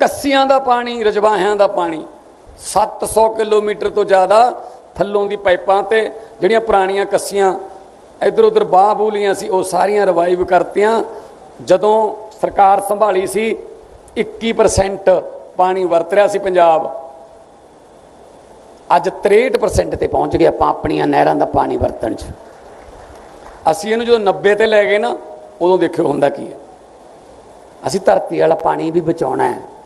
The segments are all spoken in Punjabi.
ਕੱਸੀਆਂ ਦਾ ਪਾਣੀ, ਰਜਵਾਹਿਆਂ ਦਾ ਪਾਣੀ। 700 ਕਿਲੋਮੀਟਰ ਤੋਂ ਜ਼ਿਆਦਾ ਥੱਲੋਂ ਦੀ ਪਾਈਪਾਂ ਤੇ ਜਿਹੜੀਆਂ ਪੁਰਾਣੀਆਂ ਕੱਸੀਆਂ ਇੱਧਰ ਉੱਧਰ ਬਾਹ ਬੂਲੀਆਂ ਸੀ, ਉਹ ਸਾਰੀਆਂ ਰਿਵਾਈਵ ਕਰਤੀਆਂ। ਜਦੋਂ ਸਰਕਾਰ ਸੰਭਾਲੀ ਸੀ 21% ਪਾਣੀ ਵਰਤ ਰਿਹਾ ਸੀ ਪੰਜਾਬ। ਅੱਜ 63% ਤੇ ਪਹੁੰਚ ਗਏ ਆਪਾਂ ਆਪਣੀਆਂ ਨਹਿਰਾਂ ਦਾ ਪਾਣੀ ਵਰਤਣ 'ਚ। ਅਸੀਂ ਇਹਨੂੰ ਜਦੋਂ 90 ਤੇ ਲੈ ਗਏ ਨਾ, ਉਦੋਂ ਦੇਖਿਓ ਹੁੰਦਾ ਕੀ ਹੈ। ਅਸੀਂ ਧਰਤੀ ਵਾਲਾ ਪਾਣੀ ਵੀ ਬਚਾਉਣਾ ਹੈ।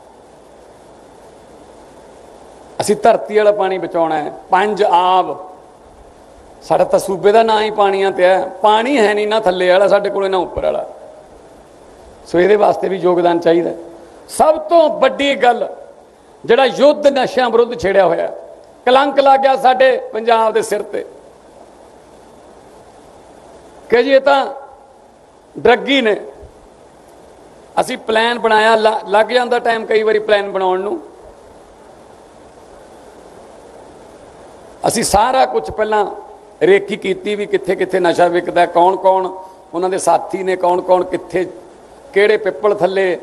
ਅਸੀਂ ਧਰਤੀ ਵਾਲਾ ਪਾਣੀ ਬਚਾਉਣਾ ਹੈ। ਪੰਜ ਆਬ। ਸਾਡਾ ਤਾਂ ਸੂਬੇ ਦਾ ਨਾਂ ਹੀ ਪਾਣੀਆਂ ਤੇ ਹੈ। ਪਾਣੀ ਹੈ ਨਹੀਂ ਨਾ ਥੱਲੇ ਵਾਲਾ, ਸਾਡੇ ਕੋਲੇ ਨਾ ਉੱਪਰ ਵਾਲਾ। ਸੋ ਇਹਦੇ ਵਾਸਤੇ ਵੀ ਯੋਗਦਾਨ ਚਾਹੀਦਾ ਸਭ ਤੋਂ ਵੱਡੀ ਗੱਲ, ਜਿਹੜਾ ਯੁੱਧ ਨਸ਼ਿਆਂ ਵਿਰੁੱਧ ਛੇੜਿਆ ਹੋਇਆ ਕਲੰਕ ਲੱਗ ਗਿਆ ਸਾਡੇ ਪੰਜਾਬ ਦੇ ਸਿਰ ਤੇ। ਕਿ ਜੀ ਇਹ ਤਾਂ ਡਰੱਗੀ ਨੇ। ਅਸੀਂ ਪਲਾਨ ਬਣਾਇਆ, ਲ- ਲੱਗ ਜਾਂਦਾ ਟਾਈਮ ਕਈ ਵਾਰੀ ਪਲਾਨ ਬਣਾਉਣ ਨੂੰ। ਅਸੀਂ ਸਾਰਾ ਕੁਝ ਪਹਿਲਾਂ ਰੇਕੀ ਕੀਤੀ ਵੀ ਕਿੱਥੇ ਕਿੱਥੇ ਨਸ਼ਾ ਵਿਕਦਾ ਕੌਣ ਕੌਣ ਉਹਨਾਂ ਦੇ ਸਾਥੀ ਨੇ ਕੌਣ ਕੌਣ ਕਿੱਥੇ, ਕਿਹੜੇ ਪਿੱਪਲ ਥੱਲੇ